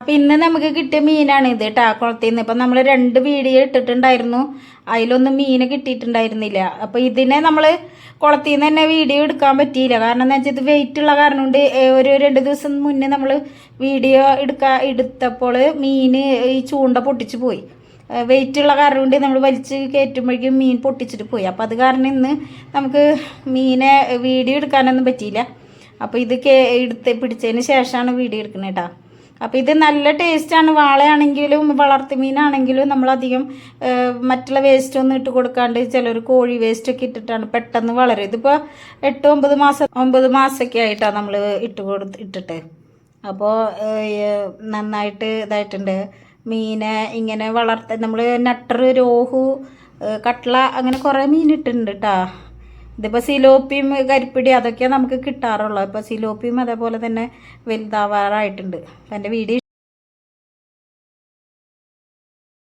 അപ്പം ഇന്ന് നമുക്ക് കിട്ടിയ മീനാണ് ഇത് കേട്ടോ കുളത്തിൽ നിന്ന് ഇപ്പം നമ്മൾ രണ്ട് വീഡിയോ ഇട്ടിട്ടുണ്ടായിരുന്നു. അതിലൊന്നും മീൻ കിട്ടിയിട്ടുണ്ടായിരുന്നില്ല. അപ്പോൾ ഇതിനെ നമ്മൾ കുളത്തിൽ നിന്ന് തന്നെ വീഡിയോ എടുക്കാൻ പറ്റിയില്ല. കാരണം എന്താ വെച്ചാൽ ഇത് വെയിറ്റ് ഉള്ള കാരണം കൊണ്ട് ഒരു രണ്ട് ദിവസം മുന്നേ നമ്മൾ വീഡിയോ എടുക്കാ എടുത്തപ്പോൾ മീൻ ഈ ചൂണ്ട പൊട്ടിച്ചു പോയി. വെയിറ്റ് ഉള്ള കാരണം കൊണ്ട് നമ്മൾ വലിച്ച് കയറ്റുമ്പോഴേക്കും മീൻ പൊട്ടിച്ചിട്ട് പോയി. അപ്പോൾ അത് കാരണം ഇന്ന് നമുക്ക് മീനെ വീഡിയോ എടുക്കാനൊന്നും പറ്റിയില്ല. അപ്പോൾ ഇത് കേ എടുത്ത് പിടിച്ചതിന് ശേഷമാണ് വീഡിയോ എടുക്കുന്നത് കേട്ടോ അപ്പോൾ ഇത് നല്ല ടേസ്റ്റാണ് വാളയാണെങ്കിലും വളർത്തു മീനാണെങ്കിലും നമ്മളധികം മറ്റുള്ള വേസ്റ്റ് ഒന്നും ഇട്ട് കൊടുക്കാണ്ട് ചിലർ കോഴി വേസ്റ്റ് ഒക്കെ ഇട്ടിട്ടാണ് പെട്ടെന്ന് വളരും. ഇതിപ്പോൾ എട്ട് ഒമ്പത് മാസം ഒമ്പത് മാസമൊക്കെ ആയിട്ടാണ് നമ്മൾ ഇട്ട് കൊടുത്ത് ഇട്ടിട്ട്. അപ്പോൾ നന്നായിട്ട് ഇതായിട്ടുണ്ട്. മീനെ ഇങ്ങനെ വളർത്ത നമ്മൾ നട്ടർ രോഹു കട്ട്ള അങ്ങനെ കുറേ മീൻ ഇട്ടിട്ടുണ്ട് കേട്ടോ ഇതിപ്പോൾ സിലോപ്പിയും കരിപ്പിടി അതൊക്കെയാണ് നമുക്ക് കിട്ടാറുള്ളൂ ഇപ്പോൾ സിലോപ്പിയും അതേപോലെ തന്നെ വലുതാവാറായിട്ടുണ്ട്. അപ്പം എന്റെ വീഡിയോ